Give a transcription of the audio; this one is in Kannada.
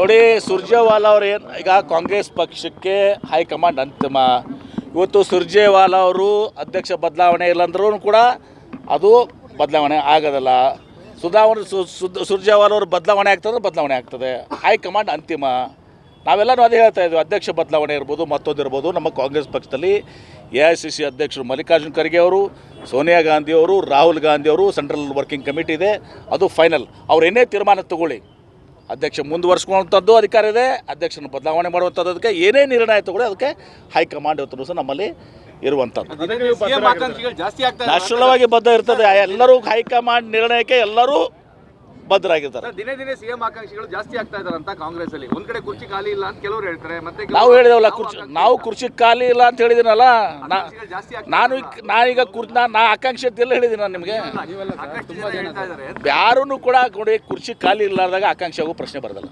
ನೋಡಿ, ಸುರ್ಜೇವಾಲಾ ಅವ್ರು ಏನು ಈಗ ಕಾಂಗ್ರೆಸ್ ಪಕ್ಷಕ್ಕೆ ಹೈಕಮಾಂಡ್ ಅಂತಿಮ. ಇವತ್ತು ಸುರ್ಜೇವಾಲಾ ಅವರು ಅಧ್ಯಕ್ಷ ಬದಲಾವಣೆ ಇಲ್ಲಂದ್ರೂ ಕೂಡ ಅದು ಬದಲಾವಣೆ ಆಗೋದಲ್ಲ. ಸುಧಾವಣೆ ಸು ಸುರ್ಜೇವಾಲಾ ಅವರು ಬದಲಾವಣೆ ಆಗ್ತದೆ ಬದಲಾವಣೆ ಆಗ್ತದೆ. ಹೈಕಮಾಂಡ್ ಅಂತಿಮ. ನಾವೆಲ್ಲರೂ ಅದೇ ಹೇಳ್ತಾ ಇದ್ವಿ, ಅಧ್ಯಕ್ಷ ಬದಲಾವಣೆ ಇರ್ಬೋದು, ಮತ್ತೊಂದು ಇರ್ಬೋದು. ನಮ್ಮ ಕಾಂಗ್ರೆಸ್ ಪಕ್ಷದಲ್ಲಿ ಎ ಐ ಸಿ ಸಿ ಅಧ್ಯಕ್ಷರು ಮಲ್ಲಿಕಾರ್ಜುನ ಖರ್ಗೆ ಅವರು, ಸೋನಿಯಾ ಗಾಂಧಿ ಅವರು, ರಾಹುಲ್ ಗಾಂಧಿ ಅವರು, ಸೆಂಟ್ರಲ್ ವರ್ಕಿಂಗ್ ಕಮಿಟಿ ಇದೆ. ಅದು ಫೈನಲ್. ಅವ್ರು ಏನೇ ತೀರ್ಮಾನ ತಗೊಳ್ಳಿ ಅಧ್ಯಕ್ಷ ಮುಂದುವರ್ಸ್ಕೊಳ್ಳುವಂಥದ್ದು ಅಧಿಕಾರ ಇದೆ ಅಧ್ಯಕ್ಷನ ಬದಲಾವಣೆ ಮಾಡುವಂಥದ್ದು ಅದಕ್ಕೆ ಏನೇ ನಿರ್ಣಯ ತಗೊಳ್ಳಿ ಅದಕ್ಕೆ ಹೈಕಮಾಂಡ್ ಇವತ್ತು ಸಹ ನಮ್ಮಲ್ಲಿ ಇರುವಂಥದ್ದು. ಸಿಎಂ ಆಗಿ ಬದ್ಧ ಇರ್ತದೆ. ಎಲ್ಲರೂ ಹೈಕಮಾಂಡ್ ನಿರ್ಣಯಕ್ಕೆ ಎಲ್ಲರೂ ಬದ್ಧರಾಗಿರ್ತಾರೆ ದಿನೇ ದಿನೇ ಸಿಎಂ ಆಕಾಂಕ್ಷಿಗಳು ಜಾಸ್ತಿ ಆಗ್ತಾ ಇದಾರಂತ ಅಂತ ಕಾಂಗ್ರೆಸ್ ಅಲ್ಲಿ ಒಂದ್ ಕಡೆ ಕುರ್ಚಿ ಖಾಲಿ ಇಲ್ಲ ಅಂತ ಕೆಲವರು ಹೇಳ್ತಾರೆ ಮತ್ತೆ ನಾವು ಹೇಳಿದೇವಲ್ಲ ಕುರ್ಚಿ ನಾವು ಕುರ್ಚಿ ಖಾಲಿ ಇಲ್ಲ ಅಂತ ಹೇಳಿದಿನಲ್ಲ? ನಾನು ಈಗ- ನಾನೀಗ ಕುರ್ಚಿ ನಾ ಆಕಾಂಕ್ಷೆ ಅಂತ ಎಲ್ಲ ಹೇಳಿದ್ದೀನಿ ನಾನು ನಿಮಗೆ. ಯಾರೂ ಕೂಡ ನೋಡಿ ಕುರ್ಚಿ ಖಾಲಿ ಇರ್ಲಾರ್ದಾಗ ಆಕಾಂಕ್ಷೆ ಆಗೋ ಪ್ರಶ್ನೆ ಬರೋದಿಲ್ಲ.